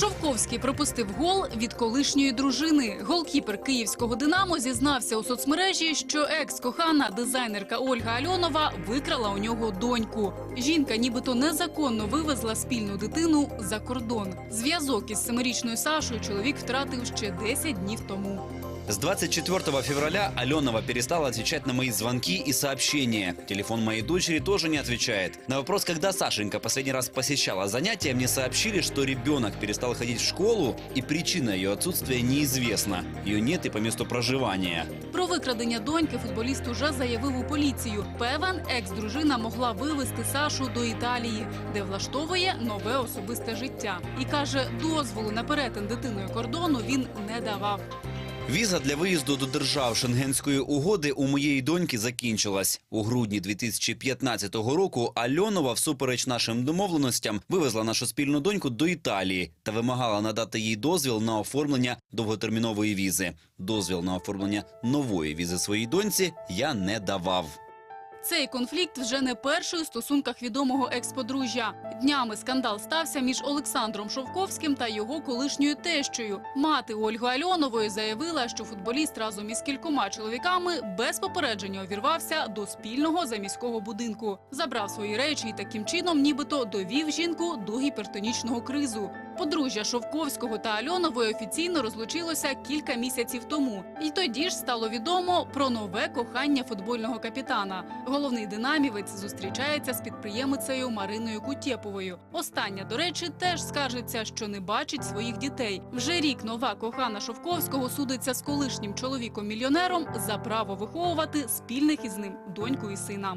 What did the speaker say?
Шовковський пропустив гол від колишньої дружини. Голкіпер київського Динамо зізнався у соцмережі, що екс-кохана дизайнерка Ольга Альонова викрала у нього доньку. Жінка нібито незаконно вивезла спільну дитину за кордон. Зв'язок із семирічною Сашою чоловік втратив ще 10 днів тому. С 24 февраля Аленова перестала отвечать на мои звонки и сообщения. Телефон моей дочери тоже не отвечает. На вопрос, когда Сашенька последний раз посещала занятия, мне сообщили, что ребенок перестал ходить в школу, и причина ее отсутствия неизвестна. Ее нет и по месту проживания. Про викрадення доньки футболіст уже заявив у поліцію. Певен, екс-дружина могла вивезти Сашу до Італії, де влаштовує нове особисте життя. І каже, дозволу на перетин дитиною кордону він не давав. Віза для виїзду до держав Шенгенської угоди у моєї доньки закінчилась. У грудні 2015 року Альонова, всупереч нашим домовленостям, вивезла нашу спільну доньку до Італії та вимагала надати їй дозвіл на оформлення довготермінової візи. Дозвіл на оформлення нової візи своїй доньці я не давав. Цей конфлікт вже не перший у стосунках відомого експодружжя. Днями скандал стався між Олександром Шовковським та його колишньою тещою. Мати Ольги Альонової заявила, що футболіст разом із кількома чоловіками без попередження увірвався до спільного заміського будинку. Забрав свої речі і таким чином нібито довів жінку до гіпертонічного кризу. Подружжя Шовковського та Альонової офіційно розлучилося кілька місяців тому. І тоді ж стало відомо про нове кохання футбольного капітана. Головний динамівець зустрічається з підприємицею Мариною Кутєповою. Остання, до речі, теж скаржиться, що не бачить своїх дітей. Вже рік нова кохана Шовковського судиться з колишнім чоловіком-мільйонером за право виховувати спільних із ним доньку і сина.